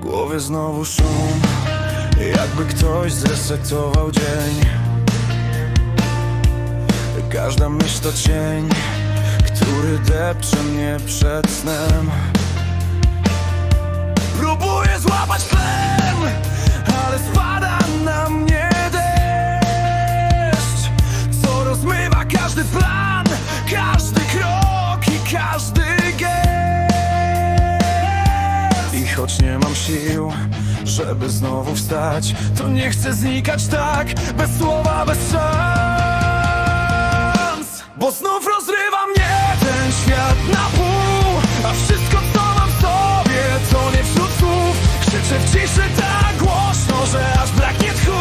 głowie znowu szum Jakby ktoś zresetował dzień. Każda myśl to cień Który depcze mnie przed snem. Próbuję złapać tlen Ale spada choć nie mam sił Żeby znowu wstać To nie chcę znikać tak Bez słowa, bez szans. Bo znów rozrywa mnie ten świat na pół A wszystko co mam w sobie To nie wśród słów. Krzyczę w ciszy tak głośno Że aż braknie tchu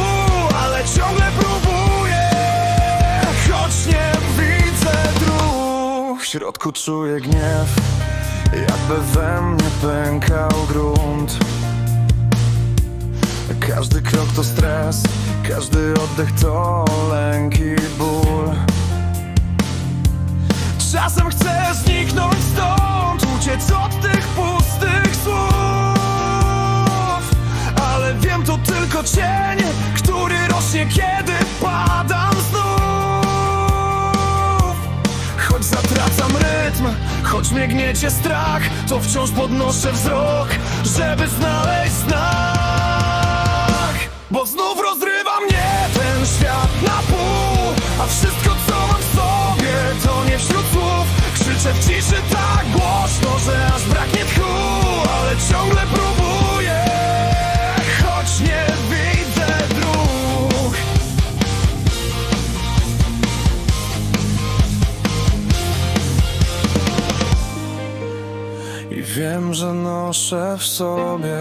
Ale ciągle próbuję. Choć nie widzę dróg W środku czuję gniew Jakby we mnie pękał grunt każdy krok to stres, każdy oddech to lęk i ból. Czasem chcę zniknąć stąd, uciec od tych pustych słów. Choć mnie gniecie strach To wciąż podnoszę wzrok, żeby znaleźć znak. Bo znów rozrywa mnie ten świat na pół A wszystko co mam w sobie to nie wśród słów. Krzyczę w ciszy tak głośno, że wiem, że noszę w sobie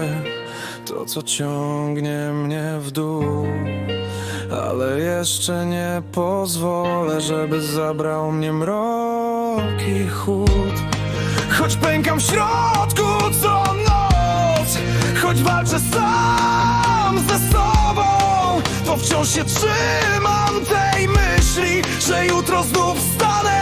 to, co ciągnie mnie w dół. Ale jeszcze nie pozwolę, żeby zabrał mnie mrok i chłód. Choć pękam w środku co noc, choć walczę sam ze sobą, to wciąż się trzymam tej myśli, że jutro znów wstanę